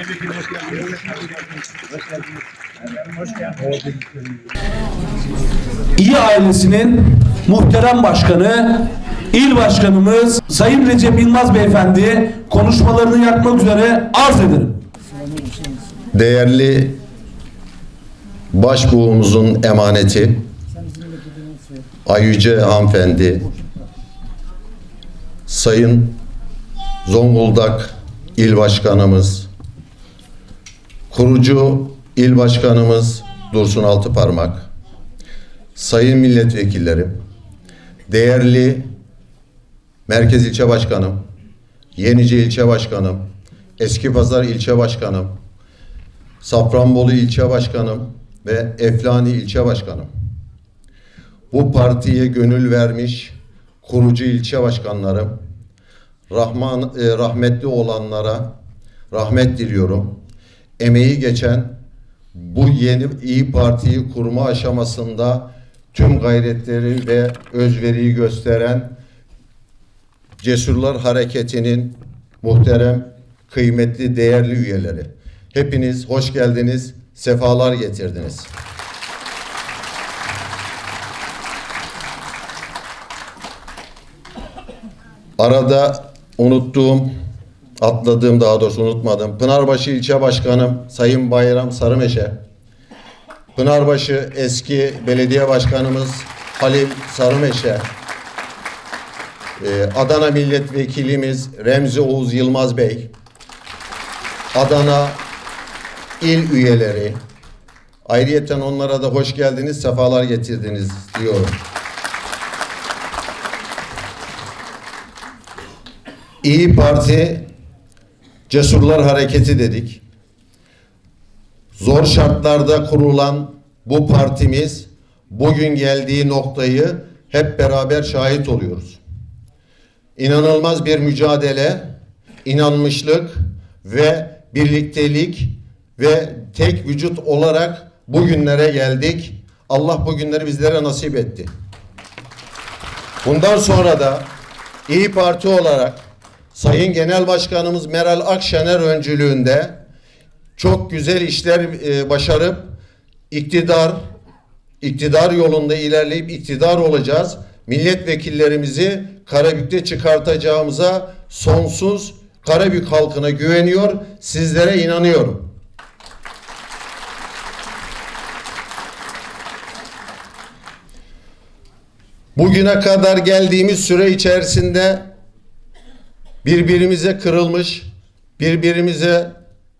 Sayın. İyi ailesinin muhterem başkanı, il başkanımız Sayın Recep Yılmaz Beyefendi konuşmalarını yapmak üzere arz ederim. Değerli başbuğumuzun emaneti Ayüce hanımefendi Sayın Zonguldak İl Başkanımız kurucu İl Başkanımız Dursun Altıparmak Sayın Milletvekillerim değerli Merkez İlçe Başkanım Yenice İlçe Başkanım Eski Pazar İlçe Başkanım Safranbolu İlçe Başkanım ve Eflani İlçe Başkanım. Bu partiye gönül vermiş kurucu ilçe başkanlarım, rahman, e, rahmetli olanlara rahmet diliyorum. Emeği geçen bu yeni iyi Partiyi kurma aşamasında tüm gayretleri ve özveriyi gösteren Cesurlar Hareketi'nin muhterem, kıymetli, değerli üyeleri. Hepiniz hoş geldiniz, sefalar getirdiniz. Arada unuttuğum, atladığım daha doğrusu unutmadım. Pınarbaşı İlçe Başkanım Sayın Bayram Sarımeşe. Pınarbaşı eski belediye başkanımız Halil Sarımeşe. Ee, Adana Milletvekilimiz Remzi Oğuz Yılmaz Bey. Adana il üyeleri. Ayrıyeten onlara da hoş geldiniz, sefalar getirdiniz diyorum. İyi Parti Cesurlar Hareketi dedik. Zor şartlarda kurulan bu partimiz bugün geldiği noktayı hep beraber şahit oluyoruz. İnanılmaz bir mücadele, inanmışlık ve birliktelik ve tek vücut olarak bugünlere geldik. Allah bu günleri bizlere nasip etti. Bundan sonra da İyi Parti olarak Sayın Genel Başkanımız Meral Akşener öncülüğünde çok güzel işler e, başarıp iktidar iktidar yolunda ilerleyip iktidar olacağız. Milletvekillerimizi Karabük'te çıkartacağımıza sonsuz Karabük halkına güveniyor, sizlere inanıyorum. Bugüne kadar geldiğimiz süre içerisinde birbirimize kırılmış, birbirimize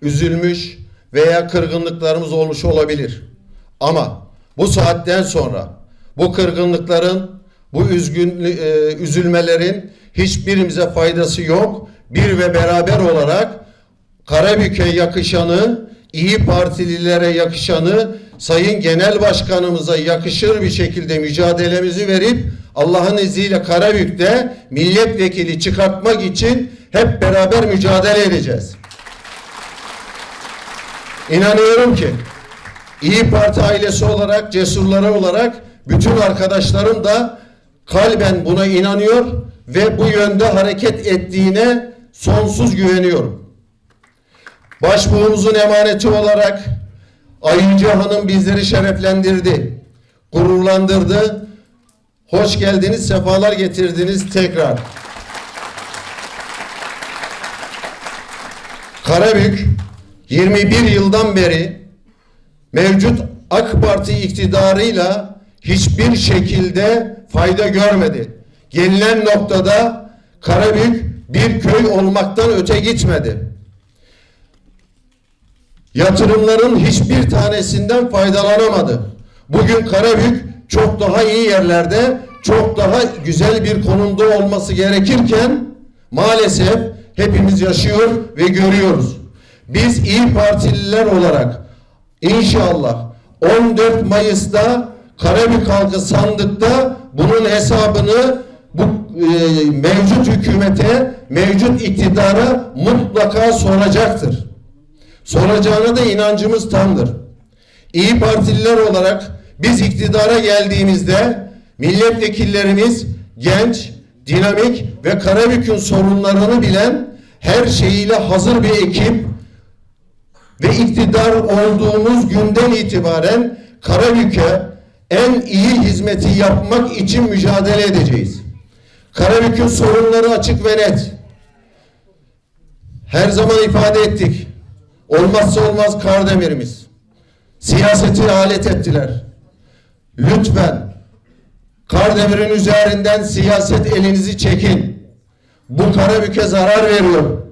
üzülmüş veya kırgınlıklarımız olmuş olabilir. Ama bu saatten sonra bu kırgınlıkların, bu üzgün, e, üzülmelerin hiçbirimize faydası yok. Bir ve beraber olarak Karabük'e yakışanı, İyi Partililere yakışanı, Sayın Genel Başkanımıza yakışır bir şekilde mücadelemizi verip Allah'ın izniyle Karabük'te milletvekili çıkartmak için hep beraber mücadele edeceğiz. İnanıyorum ki İyi Parti ailesi olarak, cesurları olarak bütün arkadaşlarım da kalben buna inanıyor ve bu yönde hareket ettiğine sonsuz güveniyorum. Başbuğumuzun emaneti olarak Ayıncı Hanım bizleri şereflendirdi, gururlandırdı. Hoş geldiniz, sefalar getirdiniz tekrar. Karabük 21 yıldan beri mevcut AK Parti iktidarıyla hiçbir şekilde fayda görmedi. Gelinen noktada Karabük bir köy olmaktan öte gitmedi. Yatırımların hiçbir tanesinden faydalanamadı. Bugün Karabük çok daha iyi yerlerde, çok daha güzel bir konumda olması gerekirken maalesef hepimiz yaşıyor ve görüyoruz. Biz İyi Partililer olarak inşallah 14 Mayıs'ta Karabük halkı sandıkta bunun hesabını bu e, mevcut hükümete, mevcut iktidara mutlaka soracaktır. Soracağına da inancımız tamdır. İyi Partililer olarak biz iktidara geldiğimizde milletvekillerimiz genç, dinamik ve Karabük'ün sorunlarını bilen her şeyiyle hazır bir ekip ve iktidar olduğumuz günden itibaren Karabük'e en iyi hizmeti yapmak için mücadele edeceğiz. Karabük'ün sorunları açık ve net. Her zaman ifade ettik. Olmazsa olmaz Kardemir'imiz. Siyaseti alet ettiler. Lütfen Kardemir'in üzerinden siyaset elinizi çekin. Bu Karabük'e zarar veriyor.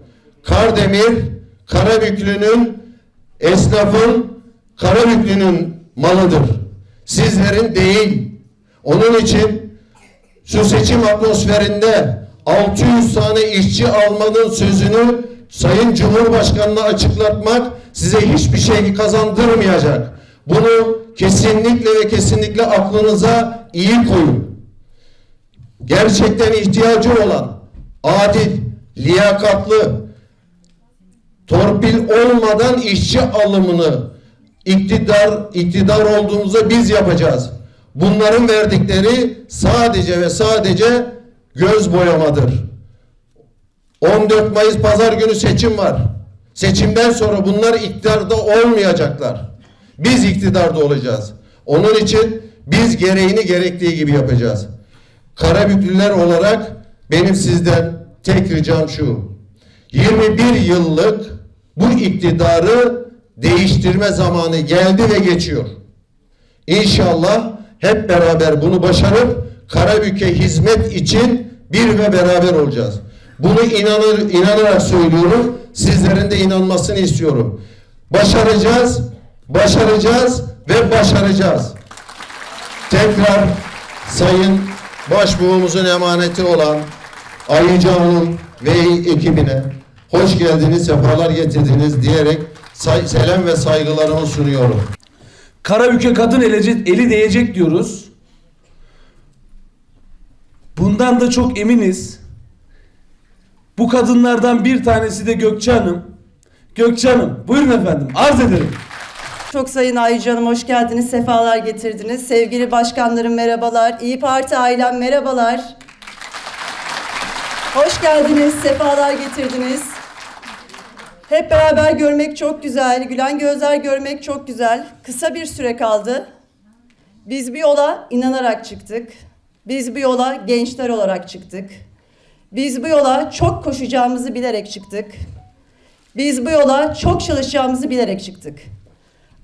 Kardemir, Karabüklünün, esnafın, Karabüklünün malıdır. Sizlerin değil. Onun için şu seçim atmosferinde 600 tane işçi almanın sözünü Sayın Cumhurbaşkanı'na açıklatmak size hiçbir şey kazandırmayacak. Bunu kesinlikle ve kesinlikle aklınıza iyi koyun. Gerçekten ihtiyacı olan adil, liyakatlı, torpil olmadan işçi alımını iktidar iktidar olduğumuzda biz yapacağız. Bunların verdikleri sadece ve sadece göz boyamadır. 14 Mayıs pazar günü seçim var. Seçimden sonra bunlar iktidarda olmayacaklar. Biz iktidarda olacağız. Onun için biz gereğini gerektiği gibi yapacağız. Karabüklüler olarak benim sizden tek ricam şu. 21 yıllık bu iktidarı değiştirme zamanı geldi ve geçiyor. İnşallah hep beraber bunu başarıp Karabük'e hizmet için bir ve beraber olacağız. Bunu inanır, inanarak söylüyorum. Sizlerin de inanmasını istiyorum. Başaracağız, başaracağız ve başaracağız. Tekrar Sayın Başbuğumuzun emaneti olan Ayıca Hanım ve ekibine hoş geldiniz, sefalar getirdiniz diyerek selam ve saygılarımı sunuyorum. Karabük'e kadın eli, eli değecek diyoruz. Bundan da çok eminiz. Bu kadınlardan bir tanesi de Gökçe Hanım. Gökçe Hanım buyurun efendim arz ederim. Çok sayın Ayıcı Hanım hoş geldiniz, sefalar getirdiniz. Sevgili başkanlarım merhabalar, İyi Parti ailem merhabalar. Hoş geldiniz, sefalar getirdiniz. Hep beraber görmek çok güzel, gülen gözler görmek çok güzel. Kısa bir süre kaldı. Biz bir yola inanarak çıktık. Biz bu yola gençler olarak çıktık. Biz bu yola çok koşacağımızı bilerek çıktık. Biz bu yola çok çalışacağımızı bilerek çıktık.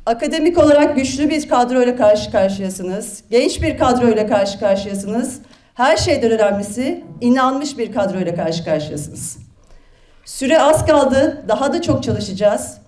Akademik olarak güçlü bir kadroyla karşı karşıyasınız. Genç bir kadroyla karşı karşıyasınız. Her şeyden önemlisi inanmış bir kadroyla karşı karşıyasınız. Süre az kaldı. Daha da çok çalışacağız.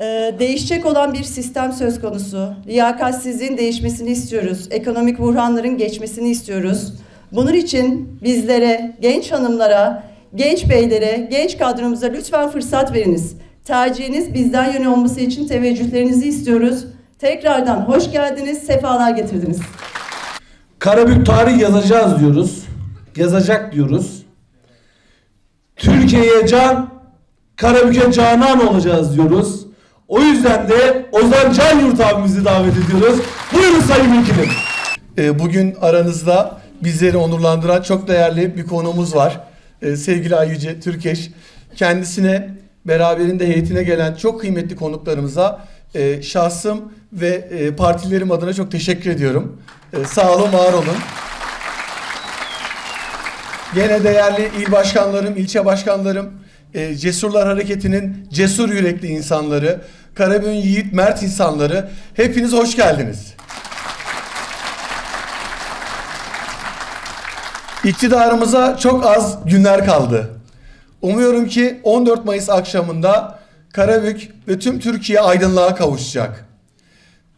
Ee, değişecek olan bir sistem söz konusu. Liyakatsizliğin değişmesini istiyoruz. Ekonomik buhranların geçmesini istiyoruz. Bunun için bizlere, genç hanımlara, genç beylere, genç kadromuza lütfen fırsat veriniz. Tercihiniz bizden yönü olması için teveccühlerinizi istiyoruz. Tekrardan hoş geldiniz, sefalar getirdiniz. Karabük tarih yazacağız diyoruz. Yazacak diyoruz. Türkiye'ye can, Karabük'e canan olacağız diyoruz. O yüzden de Ozan Can Yurt abimizi davet ediyoruz. Buyurun Sayın Vekilim. Ee, Bugün aranızda bizleri onurlandıran çok değerli bir konuğumuz var. Ee, Sevgili Ayyüce Türkeş. Kendisine beraberinde heyetine gelen çok kıymetli konuklarımıza e, şahsım ve e, partilerim adına çok teşekkür ediyorum. E, Sağ olun, var olun. Gene değerli il başkanlarım, ilçe başkanlarım, e, Cesurlar Hareketi'nin cesur yürekli insanları, Karabük'ün yiğit mert insanları, hepiniz hoş geldiniz. İktidarımıza çok az günler kaldı. Umuyorum ki 14 Mayıs akşamında Karabük ve tüm Türkiye aydınlığa kavuşacak.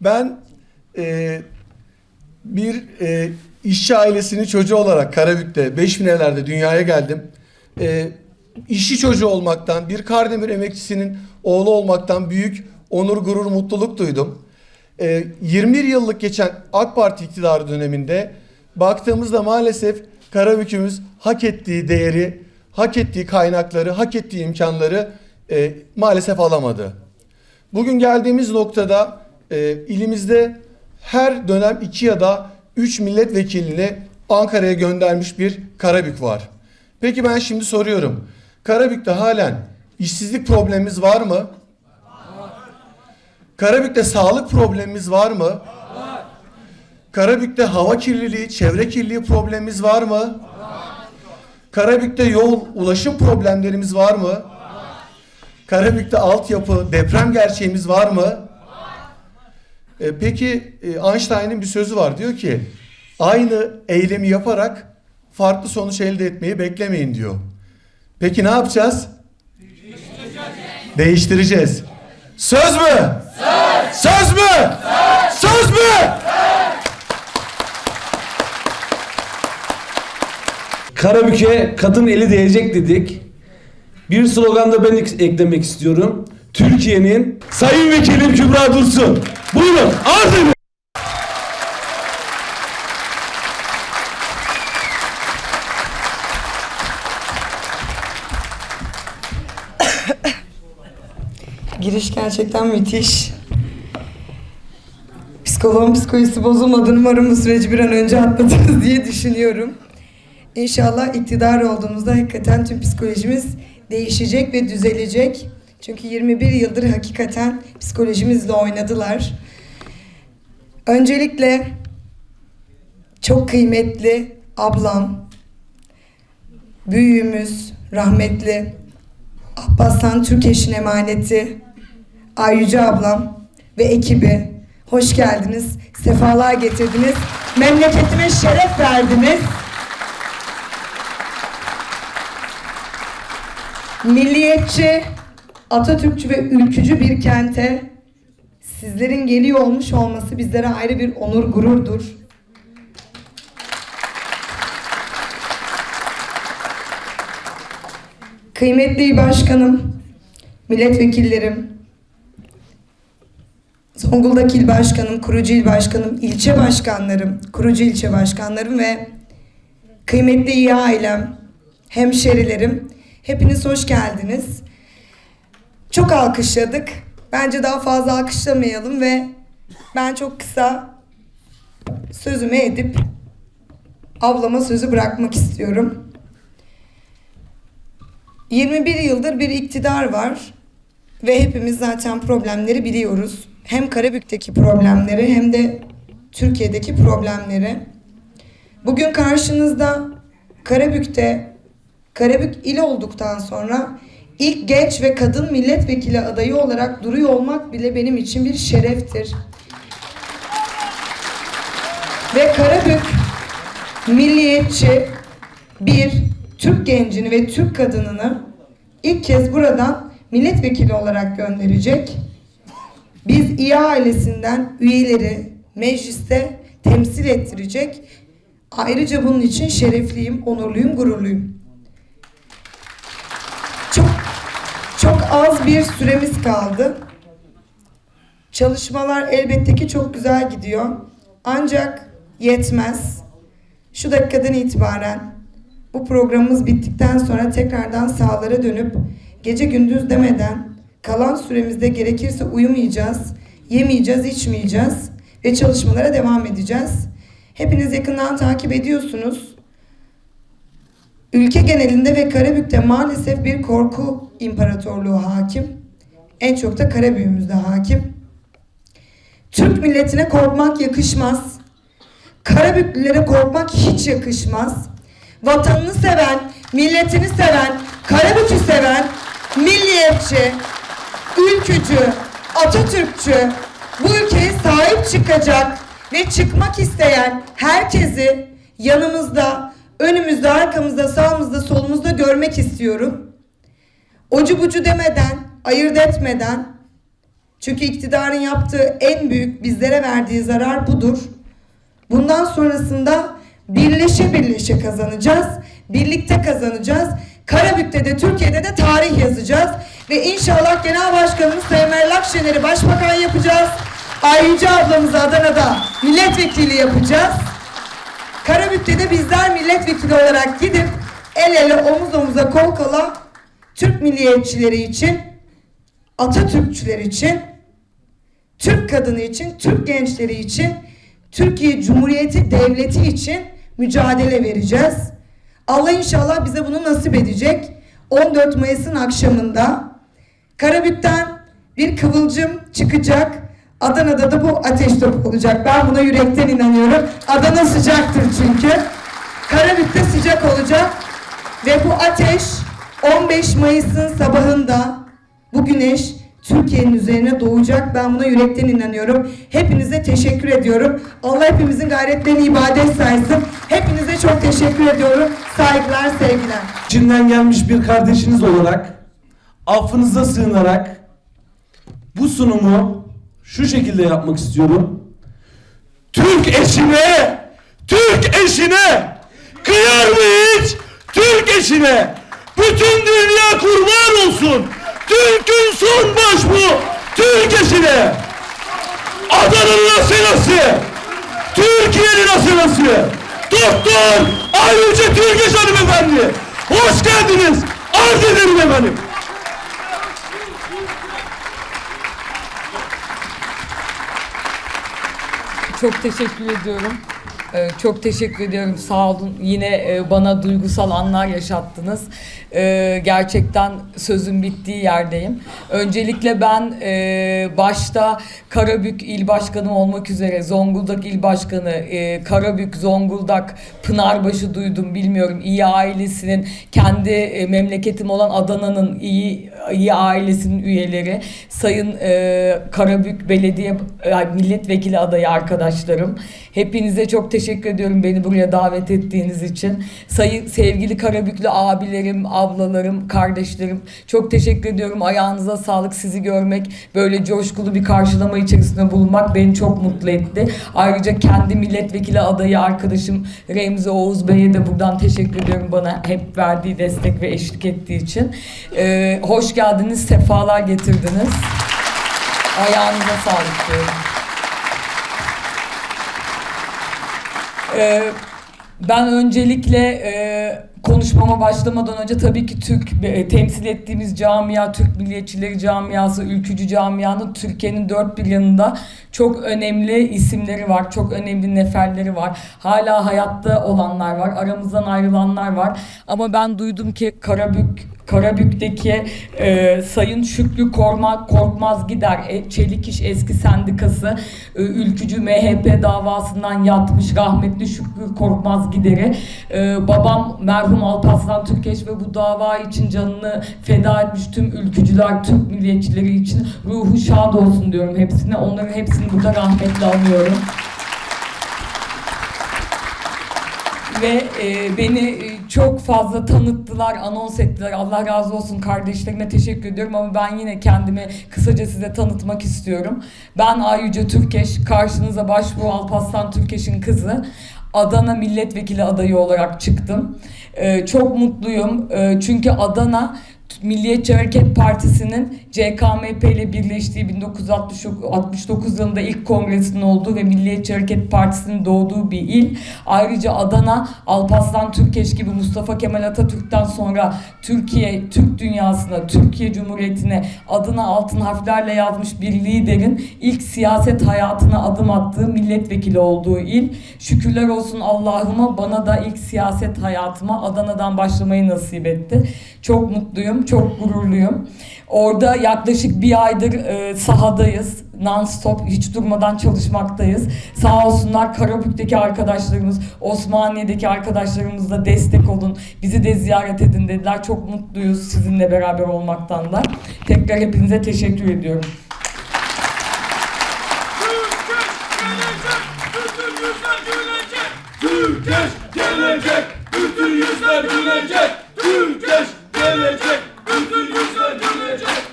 Ben e, bir e, işçi ailesinin çocuğu olarak Karabük'te 5000 evlerde dünyaya geldim. E, işçi çocuğu olmaktan, bir Kardemir emekçisinin oğlu olmaktan büyük onur, gurur, mutluluk duydum. E, 21 yıllık geçen AK Parti iktidarı döneminde baktığımızda maalesef Karabük'ümüz hak ettiği değeri, hak ettiği kaynakları, hak ettiği imkanları e, maalesef alamadı. Bugün geldiğimiz noktada e, ilimizde her dönem iki ya da üç milletvekilini Ankara'ya göndermiş bir Karabük var. Peki ben şimdi soruyorum. Karabük'te halen işsizlik problemimiz var mı? Karabük'te sağlık problemimiz var mı? Karabük'te hava kirliliği, çevre kirliliği problemimiz var mı? Var. Karabük'te yol, ulaşım problemlerimiz var mı? Var. Karabük'te altyapı, deprem gerçeğimiz var mı? Var. E, peki e, Einstein'ın bir sözü var diyor ki aynı eylemi yaparak farklı sonuç elde etmeyi beklemeyin diyor. Peki ne yapacağız? Değiştireceğiz. Söz mü? Söz. Söz mü? Söz. Söz mü? Karabük'e kadın eli değecek dedik. Bir slogan da ben ek- eklemek istiyorum. Türkiye'nin Sayın Vekilim Kübra Dursun. Buyurun arz edin. Giriş gerçekten müthiş. Psikoloğun psikolojisi bozulmadı. Umarım bu süreci bir an önce atlatırız diye düşünüyorum. İnşallah iktidar olduğumuzda hakikaten tüm psikolojimiz değişecek ve düzelecek. Çünkü 21 yıldır hakikaten psikolojimizle oynadılar. Öncelikle çok kıymetli ablam, büyüğümüz, rahmetli Abbaslan Türkeş'in emaneti, Ayyüce ablam ve ekibi hoş geldiniz, sefalar getirdiniz, memleketime şeref verdiniz. Milliyetçi, Atatürkçü ve ülkücü bir kente sizlerin geliyor olmuş olması bizlere ayrı bir onur gururdur. Kıymetli başkanım, milletvekillerim, Zonguldak il başkanım, kurucu il başkanım, ilçe başkanlarım, kurucu ilçe başkanlarım ve kıymetli iyi ailem, hemşerilerim, hepiniz hoş geldiniz. Çok alkışladık. Bence daha fazla alkışlamayalım ve ben çok kısa sözümü edip ablama sözü bırakmak istiyorum. 21 yıldır bir iktidar var ve hepimiz zaten problemleri biliyoruz. Hem Karabük'teki problemleri hem de Türkiye'deki problemleri. Bugün karşınızda Karabük'te Karabük il olduktan sonra ilk genç ve kadın milletvekili adayı olarak duruyor olmak bile benim için bir şereftir. Ve Karabük milliyetçi bir Türk gencini ve Türk kadınını ilk kez buradan milletvekili olarak gönderecek. Biz İA ailesinden üyeleri mecliste temsil ettirecek. Ayrıca bunun için şerefliyim, onurluyum, gururluyum. Az bir süremiz kaldı. Çalışmalar elbette ki çok güzel gidiyor. Ancak yetmez. Şu dakikadan itibaren bu programımız bittikten sonra tekrardan sahalara dönüp gece gündüz demeden kalan süremizde gerekirse uyumayacağız, yemeyeceğiz, içmeyeceğiz ve çalışmalara devam edeceğiz. Hepiniz yakından takip ediyorsunuz. Ülke genelinde ve Karabük'te maalesef bir korku imparatorluğu hakim. En çok da Karabük'ümüzde hakim. Türk milletine korkmak yakışmaz. Karabüklülere korkmak hiç yakışmaz. Vatanını seven, milletini seven, Karabük'ü seven, milliyetçi, ülkücü, Atatürkçü, bu ülkeye sahip çıkacak ve çıkmak isteyen herkesi yanımızda, önümüzde, arkamızda, sağımızda, solumuzda görmek istiyorum. Ocu bucu demeden, ayırt etmeden, çünkü iktidarın yaptığı en büyük bizlere verdiği zarar budur. Bundan sonrasında birleşe birleşe kazanacağız. Birlikte kazanacağız. Karabük'te de Türkiye'de de tarih yazacağız. Ve inşallah Genel Başkanımız Sayın Meral Akşener'i Başbakan yapacağız. Ayrıca ablamızı Adana'da milletvekili yapacağız. Karabük'te bizler milletvekili olarak gidip el ele omuz omuza kol kola Türk milliyetçileri için, Atatürkçüler için, Türk kadını için, Türk gençleri için, Türkiye Cumhuriyeti Devleti için mücadele vereceğiz. Allah inşallah bize bunu nasip edecek. 14 Mayıs'ın akşamında Karabük'ten bir kıvılcım çıkacak. Adana'da da bu ateş topu olacak. Ben buna yürekten inanıyorum. Adana sıcaktır çünkü. Karabük'te sıcak olacak. Ve bu ateş 15 Mayıs'ın sabahında bu güneş Türkiye'nin üzerine doğacak. Ben buna yürekten inanıyorum. Hepinize teşekkür ediyorum. Allah hepimizin gayretlerini ibadet saysın. Hepinize çok teşekkür ediyorum. Saygılar, sevgiler. İçinden gelmiş bir kardeşiniz olarak affınıza sığınarak bu sunumu şu şekilde yapmak istiyorum. Türk eşine, Türk eşine kıyar mı hiç? Türk eşine bütün dünya kurban olsun. Türk'ün son baş bu. Türk eşine. Adana'nın asilası. Türkiye'nin asilası. Doktor Ayrıca Türkeş hanımefendi. Hoş geldiniz. Arz ederim efendim. Çok teşekkür ediyorum. Ee, Çok teşekkür ediyorum. Sağ olun. Yine e, bana duygusal anlar yaşattınız. Ee, Gerçekten sözün bittiği yerdeyim. Öncelikle ben e, başta Karabük İl Başkanı olmak üzere Zonguldak İl Başkanı, e, Karabük, Zonguldak, Pınarbaşı duydum bilmiyorum. İyi ailesinin kendi e, memleketim olan Adana'nın iyi iyi ailesinin üyeleri, Sayın e, Karabük Belediye e, Milletvekili adayı arkadaşlarım. Hepinize çok teşekkür ediyorum beni buraya davet ettiğiniz için. Sayın sevgili Karabüklü abilerim, ablalarım, kardeşlerim çok teşekkür ediyorum. Ayağınıza sağlık sizi görmek, böyle coşkulu bir karşılama içerisinde bulunmak beni çok mutlu etti. Ayrıca kendi milletvekili adayı arkadaşım Remzi Oğuz Bey'e de buradan teşekkür ediyorum bana hep verdiği destek ve eşlik ettiği için. Ee, hoş geldiniz, sefalar getirdiniz. Ayağınıza sağlık diyorum. Ee, ben öncelikle e, konuşmama başlamadan önce tabii ki Türk e, temsil ettiğimiz camia, Türk Milliyetçileri camiası, ülkücü camianın Türkiye'nin dört bir yanında çok önemli isimleri var, çok önemli neferleri var. Hala hayatta olanlar var, aramızdan ayrılanlar var. Ama ben duydum ki Karabük Karabük'teki e, Sayın Şükrü Korma, Korkmaz Gider, e, Çelik İş Eski Sendikası, e, ülkücü MHP davasından yatmış rahmetli Şükrü Korkmaz Gider'i, e, babam merhum Alparslan Türkeş ve bu dava için canını feda etmiş tüm ülkücüler, Türk milliyetçileri için ruhu şad olsun diyorum hepsine. Onların hepsini burada rahmetle anıyorum. ve e, beni e, çok fazla tanıttılar, anons ettiler. Allah razı olsun kardeşlerime teşekkür ediyorum ama ben yine kendimi kısaca size tanıtmak istiyorum. Ben Ayyüce Türkeş, karşınıza başbuğ Alparslan Türkeş'in kızı. Adana milletvekili adayı olarak çıktım. E, çok mutluyum. E, çünkü Adana Milliyetçi Hareket Partisi'nin CKMP ile birleştiği 1969 yılında ilk kongresinin olduğu ve Milliyetçi Hareket Partisi'nin doğduğu bir il. Ayrıca Adana, Alparslan Türkeş gibi Mustafa Kemal Atatürk'ten sonra Türkiye, Türk dünyasına, Türkiye Cumhuriyeti'ne adına altın harflerle yazmış bir liderin ilk siyaset hayatına adım attığı milletvekili olduğu il. Şükürler olsun Allah'ıma bana da ilk siyaset hayatıma Adana'dan başlamayı nasip etti. Çok mutluyum, çok gururluyum. Orada yaklaşık bir aydır e, sahadayız. Non-stop hiç durmadan çalışmaktayız. Sağ olsunlar Karabük'teki arkadaşlarımız, Osmaniye'deki arkadaşlarımız da destek olun. Bizi de ziyaret edin dediler. Çok mutluyuz sizinle beraber olmaktan da. Tekrar hepinize teşekkür ediyorum. Türkeş gelecek, bütün yüzler gülecek. Türkeş gelecek.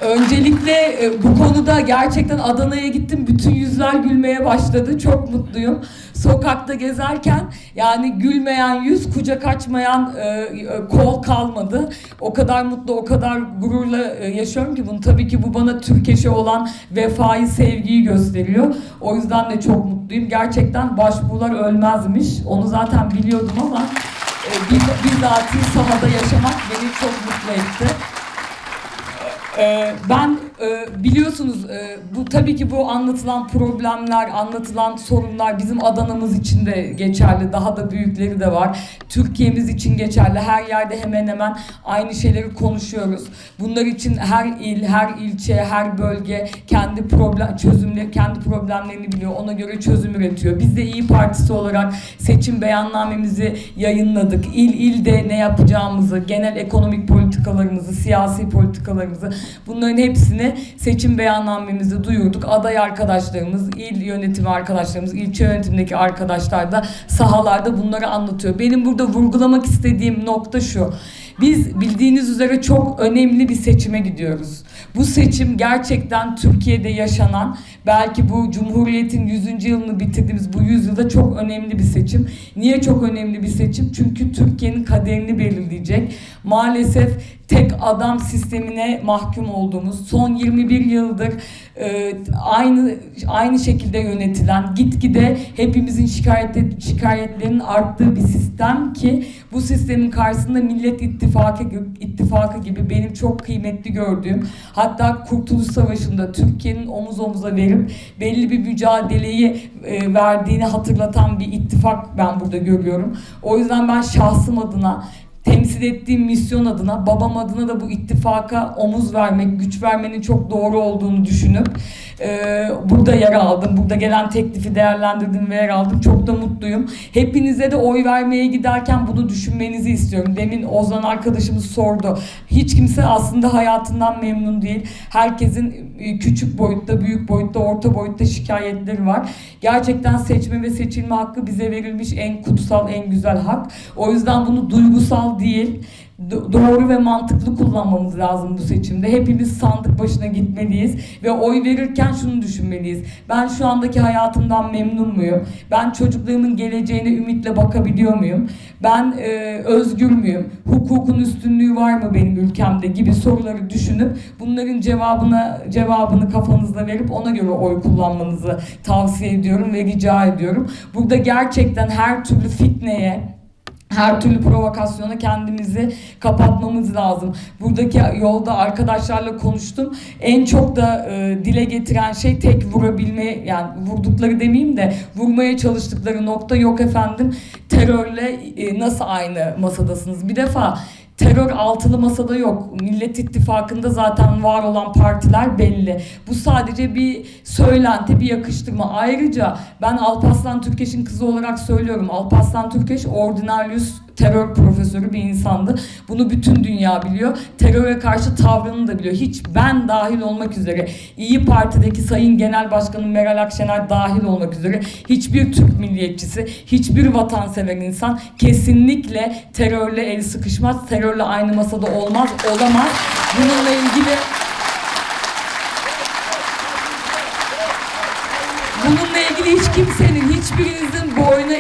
Öncelikle e, bu konuda gerçekten Adana'ya gittim. Bütün yüzler gülmeye başladı. Çok mutluyum. Sokakta gezerken yani gülmeyen yüz, kucak açmayan e, e, kol kalmadı. O kadar mutlu, o kadar gururla yaşıyorum ki bunu. Tabii ki bu bana Türkeş'e olan vefayı, sevgiyi gösteriyor. O yüzden de çok mutluyum. Gerçekten başbuğlar ölmezmiş. Onu zaten biliyordum ama bir, bizatihi sahada yaşamak beni çok mutlu etti. Ee, ben e, biliyorsunuz e, bu tabii ki bu anlatılan problemler, anlatılan sorunlar bizim Adana'mız için de geçerli. Daha da büyükleri de var. Türkiye'miz için geçerli. Her yerde hemen hemen aynı şeyleri konuşuyoruz. Bunlar için her il, her ilçe, her bölge kendi problem çözümleri, kendi problemlerini biliyor. Ona göre çözüm üretiyor. Biz de İyi Partisi olarak seçim beyannamemizi yayınladık. İl ilde ne yapacağımızı, genel ekonomik politikalarımızı, siyasi politikalarımızı bunların hepsini seçim beyannamemizde duyurduk. Aday arkadaşlarımız, il yönetimi arkadaşlarımız, ilçe yönetimindeki arkadaşlar da sahalarda bunları anlatıyor. Benim burada vurgulamak istediğim nokta şu. Biz bildiğiniz üzere çok önemli bir seçime gidiyoruz. Bu seçim gerçekten Türkiye'de yaşanan belki bu Cumhuriyet'in 100. yılını bitirdiğimiz bu yüzyılda çok önemli bir seçim. Niye çok önemli bir seçim? Çünkü Türkiye'nin kaderini belirleyecek. Maalesef tek adam sistemine mahkum olduğumuz son 21 yıldır e, aynı aynı şekilde yönetilen gitgide hepimizin şikayet şikayetlerinin arttığı bir sistem ki bu sistemin karşısında Millet İttifakı ittifakı gibi benim çok kıymetli gördüğüm hatta Kurtuluş Savaşı'nda Türkiye'nin omuz omuza verip belli bir mücadeleyi e, verdiğini hatırlatan bir ittifak ben burada görüyorum. O yüzden ben şahsım adına temsil ettiğim misyon adına, babam adına da bu ittifaka omuz vermek, güç vermenin çok doğru olduğunu düşünüp e, burada yer aldım. Burada gelen teklifi değerlendirdim ve yer aldım. Çok da mutluyum. Hepinize de oy vermeye giderken bunu düşünmenizi istiyorum. Demin Ozan arkadaşımız sordu. Hiç kimse aslında hayatından memnun değil. Herkesin e, küçük boyutta, büyük boyutta, orta boyutta şikayetleri var. Gerçekten seçme ve seçilme hakkı bize verilmiş en kutsal, en güzel hak. O yüzden bunu duygusal değil, doğru ve mantıklı kullanmamız lazım bu seçimde. Hepimiz sandık başına gitmeliyiz ve oy verirken şunu düşünmeliyiz. Ben şu andaki hayatımdan memnun muyum? Ben çocuklarımın geleceğine ümitle bakabiliyor muyum? Ben e, özgür müyüm? Hukukun üstünlüğü var mı benim ülkemde gibi soruları düşünüp bunların cevabına cevabını kafanızda verip ona göre oy kullanmanızı tavsiye ediyorum ve rica ediyorum. Burada gerçekten her türlü fitneye her türlü provokasyona kendimizi kapatmamız lazım. Buradaki yolda arkadaşlarla konuştum. En çok da e, dile getiren şey tek vurabilme yani vurdukları demeyeyim de vurmaya çalıştıkları nokta yok efendim. Terörle e, nasıl aynı masadasınız? Bir defa Terör altılı masada yok. Millet İttifakı'nda zaten var olan partiler belli. Bu sadece bir söylenti, bir yakıştırma. Ayrıca ben Alparslan Türkeş'in kızı olarak söylüyorum. Alparslan Türkeş ordinarius terör profesörü bir insandı. Bunu bütün dünya biliyor. Teröre karşı tavrını da biliyor. Hiç ben dahil olmak üzere İyi Parti'deki Sayın Genel Başkanı Meral Akşener dahil olmak üzere hiçbir Türk milliyetçisi, hiçbir vatansever insan kesinlikle terörle el sıkışmaz. Terörle aynı masada olmaz, olamaz. Bununla ilgili Bununla ilgili hiç kimsenin, hiçbirinizin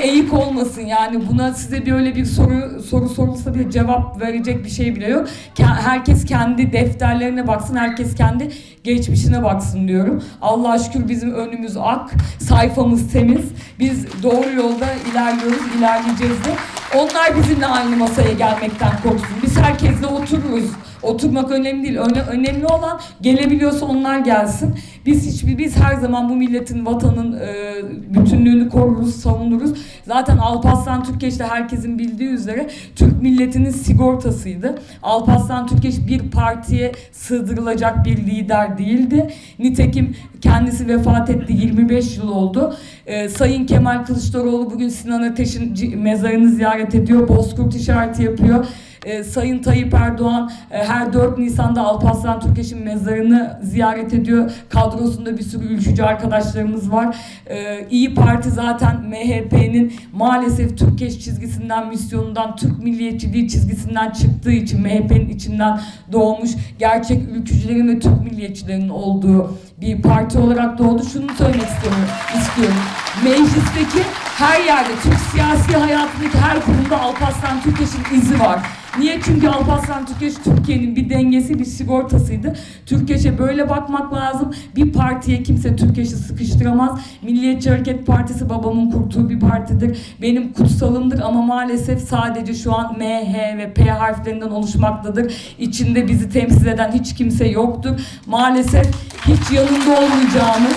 eğik olmasın. Yani buna size bir öyle bir soru soru sorulsa bir cevap verecek bir şey bile yok. Ke- Herkes kendi defterlerine baksın, herkes kendi geçmişine baksın diyorum. Allah'a şükür bizim önümüz ak, sayfamız temiz. Biz doğru yolda ilerliyoruz, ilerleyeceğiz de. Onlar bizimle aynı masaya gelmekten korksun. Biz herkesle otururuz. Oturmak önemli değil. Öne- önemli olan gelebiliyorsa onlar gelsin. Biz hiçbir biz her zaman bu milletin vatanın e, bütünlüğünü koruruz, savunuruz. Zaten Alparslan Türkeş de herkesin bildiği üzere Türk milletinin sigortasıydı. Alparslan Türkeş bir partiye sığdırılacak bir lider değildi. Nitekim kendisi vefat etti 25 yıl oldu. E, Sayın Kemal Kılıçdaroğlu bugün Sinan Ateş'in mezarını ziyaret ediyor. Bozkurt işareti yapıyor. Ee, Sayın Tayyip Erdoğan e, her 4 Nisan'da Alparslan Türkeş'in mezarını ziyaret ediyor. Kadrosunda bir sürü ülkücü arkadaşlarımız var. Ee, İyi Parti zaten MHP'nin maalesef Türkeş çizgisinden, misyonundan, Türk milliyetçiliği çizgisinden çıktığı için MHP'nin içinden doğmuş gerçek ülkücülerin ve Türk milliyetçilerin olduğu bir parti olarak doğdu. Şunu söylemek istiyorum. istiyorum. Meclisteki her yerde, Türk siyasi hayatındaki her kurumda Alparslan Türkeş'in izi var. Niye? Çünkü Alparslan Türkeş Türkiye'nin bir dengesi, bir sigortasıydı. Türkeş'e böyle bakmak lazım. Bir partiye kimse Türkeş'i sıkıştıramaz. Milliyetçi Hareket Partisi babamın kurduğu bir partidir. Benim kutsalımdır ama maalesef sadece şu an M, H ve P harflerinden oluşmaktadır. İçinde bizi temsil eden hiç kimse yoktur. Maalesef hiç yanında olmayacağımız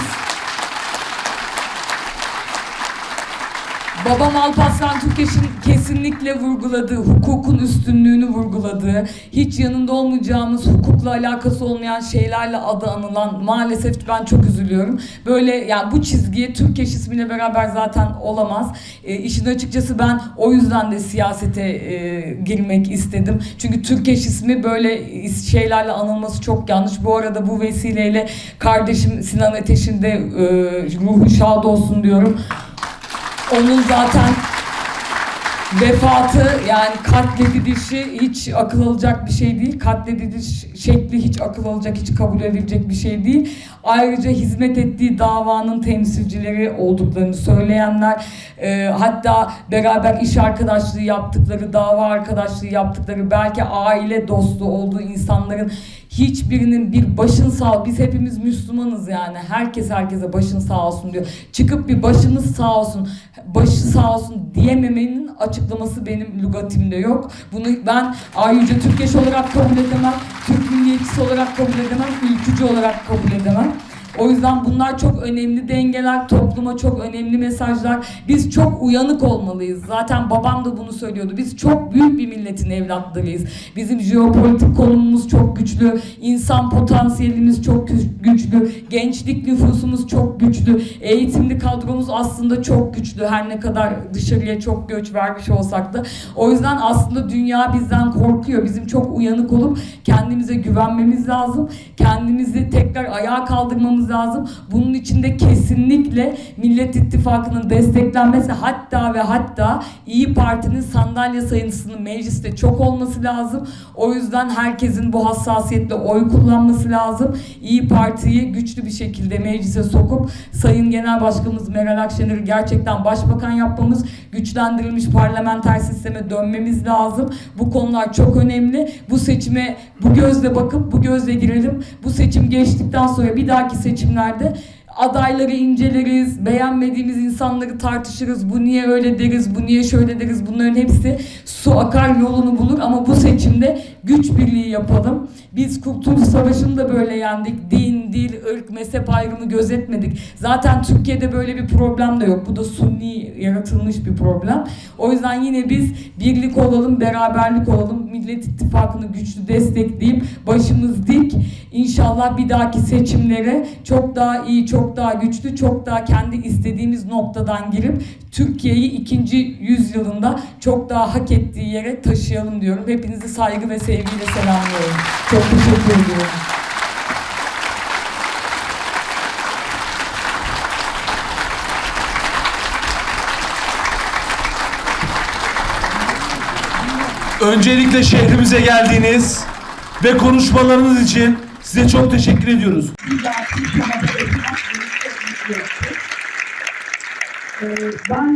Babam Alparslan Türkeş'in kesinlikle vurguladığı, hukukun üstünlüğünü vurguladığı, hiç yanında olmayacağımız, hukukla alakası olmayan şeylerle adı anılan maalesef ben çok üzülüyorum. Böyle yani bu çizgiye Türkeş ismiyle beraber zaten olamaz. E, işin açıkçası ben o yüzden de siyasete e, girmek istedim. Çünkü Türkeş ismi böyle şeylerle anılması çok yanlış. Bu arada bu vesileyle kardeşim Sinan Ateş'in de e, ruhu şad olsun diyorum. Onun zaten vefatı yani katledilişi hiç akıl alacak bir şey değil. Katlediliş şekli hiç akıl alacak, hiç kabul edilecek bir şey değil. Ayrıca hizmet ettiği davanın temsilcileri olduklarını söyleyenler, e, hatta beraber iş arkadaşlığı yaptıkları, dava arkadaşlığı yaptıkları, belki aile dostu olduğu insanların hiçbirinin bir başın sağ biz hepimiz Müslümanız yani. Herkes herkese başın sağ olsun diyor. Çıkıp bir başınız sağ olsun başı sağ olsun diyememenin açıklaması benim lügatimde yok. Bunu ben ayrıca Türkeş olarak kabul edemem Türk milliyetçisi olarak kabul edemem ülkücü olarak kabul edemem o yüzden bunlar çok önemli dengeler, topluma çok önemli mesajlar. Biz çok uyanık olmalıyız. Zaten babam da bunu söylüyordu. Biz çok büyük bir milletin evlatlarıyız. Bizim jeopolitik konumumuz çok güçlü, insan potansiyelimiz çok gü- güçlü, gençlik nüfusumuz çok güçlü, eğitimli kadromuz aslında çok güçlü. Her ne kadar dışarıya çok göç vermiş olsak da. O yüzden aslında dünya bizden korkuyor. Bizim çok uyanık olup kendimize güvenmemiz lazım. Kendimizi tekrar ayağa kaldırmamız lazım. Bunun için de kesinlikle Millet İttifakı'nın desteklenmesi hatta ve hatta İyi Parti'nin sandalye sayısının mecliste çok olması lazım. O yüzden herkesin bu hassasiyetle oy kullanması lazım. İyi Parti'yi güçlü bir şekilde meclise sokup Sayın Genel Başkanımız Meral Akşener'i gerçekten başbakan yapmamız, güçlendirilmiş parlamenter sisteme dönmemiz lazım. Bu konular çok önemli. Bu seçime bu gözle bakıp bu gözle girelim. Bu seçim geçtikten sonra bir dahaki seçimlerde adayları inceleriz, beğenmediğimiz insanları tartışırız. Bu niye öyle deriz, bu niye şöyle deriz. Bunların hepsi su akar yolunu bulur ama bu seçimde güç birliği yapalım. Biz Kurtuluş Savaşı'nı da böyle yendik. Din, dil, ırk, mezhep ayrımı gözetmedik. Zaten Türkiye'de böyle bir problem de yok. Bu da sunni yaratılmış bir problem. O yüzden yine biz birlik olalım, beraberlik olalım. Millet İttifakı'nı güçlü destekleyip başımız dik. İnşallah bir dahaki seçimlere çok daha iyi, çok daha güçlü, çok daha kendi istediğimiz noktadan girip Türkiye'yi ikinci yüzyılında çok daha hak ettiği yere taşıyalım diyorum. Hepinizi saygı ve sevgiyle selamlıyorum. Çok teşekkür ediyorum. Öncelikle şehrimize geldiğiniz ve konuşmalarınız için size çok teşekkür ediyoruz. Ben